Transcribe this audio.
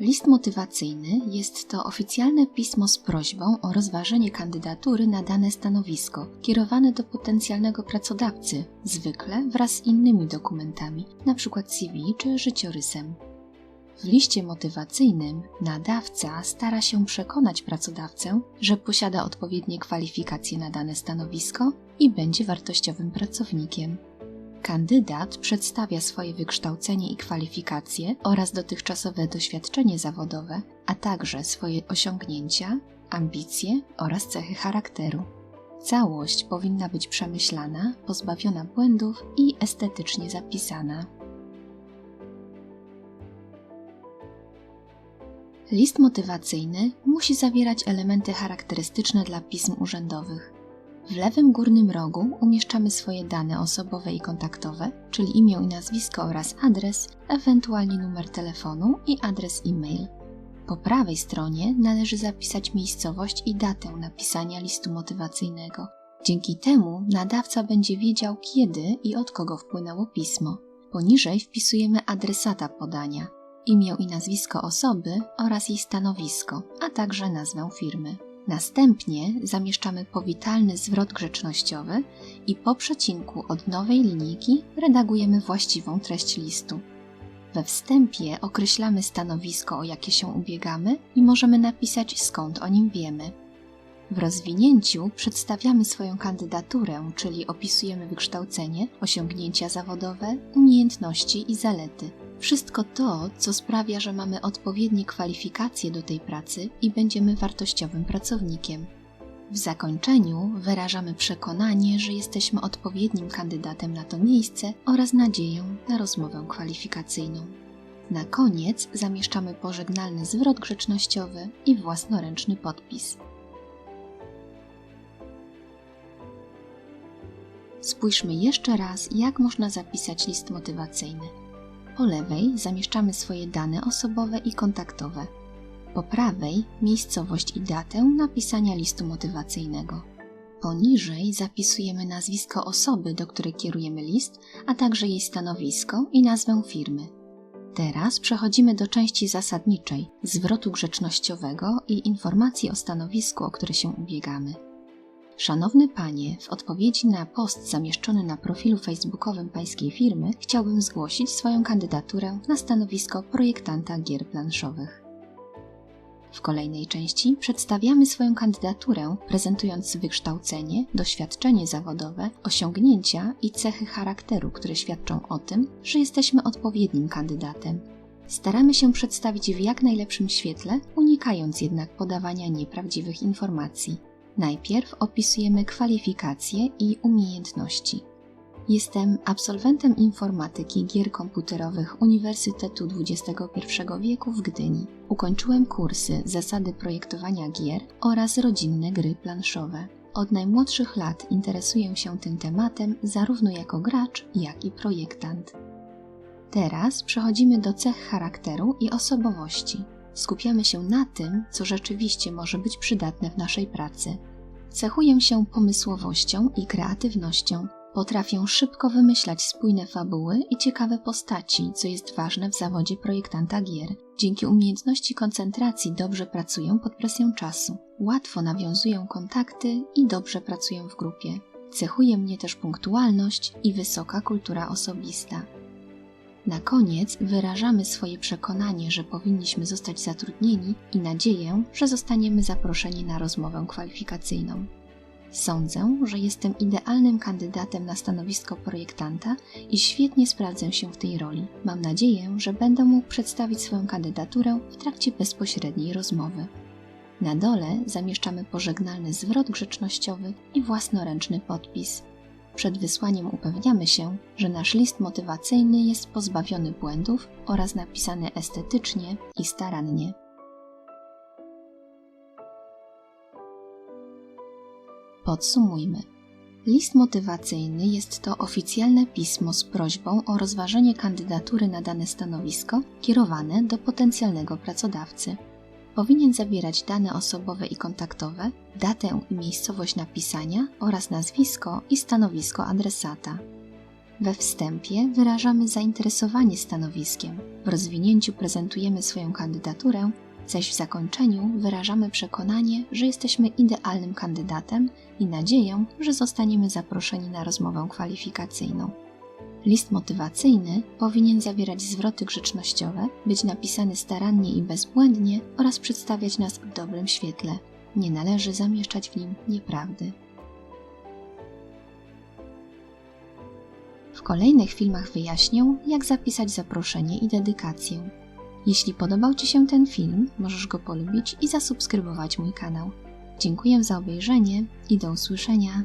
List motywacyjny jest to oficjalne pismo z prośbą o rozważenie kandydatury na dane stanowisko, kierowane do potencjalnego pracodawcy, zwykle wraz z innymi dokumentami, np. CV czy życiorysem. W liście motywacyjnym nadawca stara się przekonać pracodawcę, że posiada odpowiednie kwalifikacje na dane stanowisko i będzie wartościowym pracownikiem. Kandydat przedstawia swoje wykształcenie i kwalifikacje oraz dotychczasowe doświadczenie zawodowe, a także swoje osiągnięcia, ambicje oraz cechy charakteru. Całość powinna być przemyślana, pozbawiona błędów i estetycznie zapisana. List motywacyjny musi zawierać elementy charakterystyczne dla pism urzędowych. W lewym górnym rogu umieszczamy swoje dane osobowe i kontaktowe, czyli imię i nazwisko oraz adres, ewentualnie numer telefonu i adres e-mail. Po prawej stronie należy zapisać miejscowość i datę napisania listu motywacyjnego. Dzięki temu nadawca będzie wiedział, kiedy i od kogo wpłynęło pismo. Poniżej wpisujemy adresata podania, imię i nazwisko osoby oraz jej stanowisko, a także nazwę firmy. Następnie zamieszczamy powitalny zwrot grzecznościowy i po przecinku od nowej linijki redagujemy właściwą treść listu. We wstępie określamy stanowisko, o jakie się ubiegamy i możemy napisać skąd o nim wiemy. W rozwinięciu przedstawiamy swoją kandydaturę, czyli opisujemy wykształcenie, osiągnięcia zawodowe, umiejętności i zalety. Wszystko to, co sprawia, że mamy odpowiednie kwalifikacje do tej pracy i będziemy wartościowym pracownikiem. W zakończeniu wyrażamy przekonanie, że jesteśmy odpowiednim kandydatem na to miejsce oraz nadzieję na rozmowę kwalifikacyjną. Na koniec zamieszczamy pożegnalny zwrot grzecznościowy i własnoręczny podpis. Spójrzmy jeszcze raz, jak można zapisać list motywacyjny. Po lewej zamieszczamy swoje dane osobowe i kontaktowe. Po prawej miejscowość i datę napisania listu motywacyjnego. Poniżej zapisujemy nazwisko osoby, do której kierujemy list, a także jej stanowisko i nazwę firmy. Teraz przechodzimy do części zasadniczej zwrotu grzecznościowego i informacji o stanowisku, o które się ubiegamy. Szanowny Panie, w odpowiedzi na post zamieszczony na profilu facebookowym pańskiej firmy chciałbym zgłosić swoją kandydaturę na stanowisko projektanta gier planszowych. W kolejnej części przedstawiamy swoją kandydaturę, prezentując wykształcenie, doświadczenie zawodowe, osiągnięcia i cechy charakteru, które świadczą o tym, że jesteśmy odpowiednim kandydatem. Staramy się przedstawić w jak najlepszym świetle, unikając jednak podawania nieprawdziwych informacji. Najpierw opisujemy kwalifikacje i umiejętności. Jestem absolwentem informatyki gier komputerowych Uniwersytetu XXI wieku w Gdyni. Ukończyłem kursy Zasady projektowania gier oraz rodzinne gry planszowe. Od najmłodszych lat interesuję się tym tematem zarówno jako gracz, jak i projektant. Teraz przechodzimy do cech charakteru i osobowości. Skupiamy się na tym, co rzeczywiście może być przydatne w naszej pracy. Cechuję się pomysłowością i kreatywnością. Potrafię szybko wymyślać spójne fabuły i ciekawe postaci, co jest ważne w zawodzie projektanta gier. Dzięki umiejętności koncentracji dobrze pracuję pod presją czasu. Łatwo nawiązuję kontakty i dobrze pracuję w grupie. Cechuje mnie też punktualność i wysoka kultura osobista. Na koniec wyrażamy swoje przekonanie, że powinniśmy zostać zatrudnieni i nadzieję, że zostaniemy zaproszeni na rozmowę kwalifikacyjną. Sądzę, że jestem idealnym kandydatem na stanowisko projektanta i świetnie sprawdzę się w tej roli. Mam nadzieję, że będę mógł przedstawić swoją kandydaturę w trakcie bezpośredniej rozmowy. Na dole zamieszczamy pożegnalny zwrot grzecznościowy i własnoręczny podpis. Przed wysłaniem upewniamy się, że nasz list motywacyjny jest pozbawiony błędów oraz napisany estetycznie i starannie. Podsumujmy. List motywacyjny jest to oficjalne pismo z prośbą o rozważenie kandydatury na dane stanowisko kierowane do potencjalnego pracodawcy powinien zawierać dane osobowe i kontaktowe, datę i miejscowość napisania oraz nazwisko i stanowisko adresata. We wstępie wyrażamy zainteresowanie stanowiskiem, w rozwinięciu prezentujemy swoją kandydaturę, zaś w zakończeniu wyrażamy przekonanie, że jesteśmy idealnym kandydatem i nadzieję, że zostaniemy zaproszeni na rozmowę kwalifikacyjną. List motywacyjny powinien zawierać zwroty grzecznościowe, być napisany starannie i bezbłędnie oraz przedstawiać nas w dobrym świetle. Nie należy zamieszczać w nim nieprawdy. W kolejnych filmach wyjaśnię, jak zapisać zaproszenie i dedykację. Jeśli podobał Ci się ten film, możesz go polubić i zasubskrybować mój kanał. Dziękuję za obejrzenie i do usłyszenia.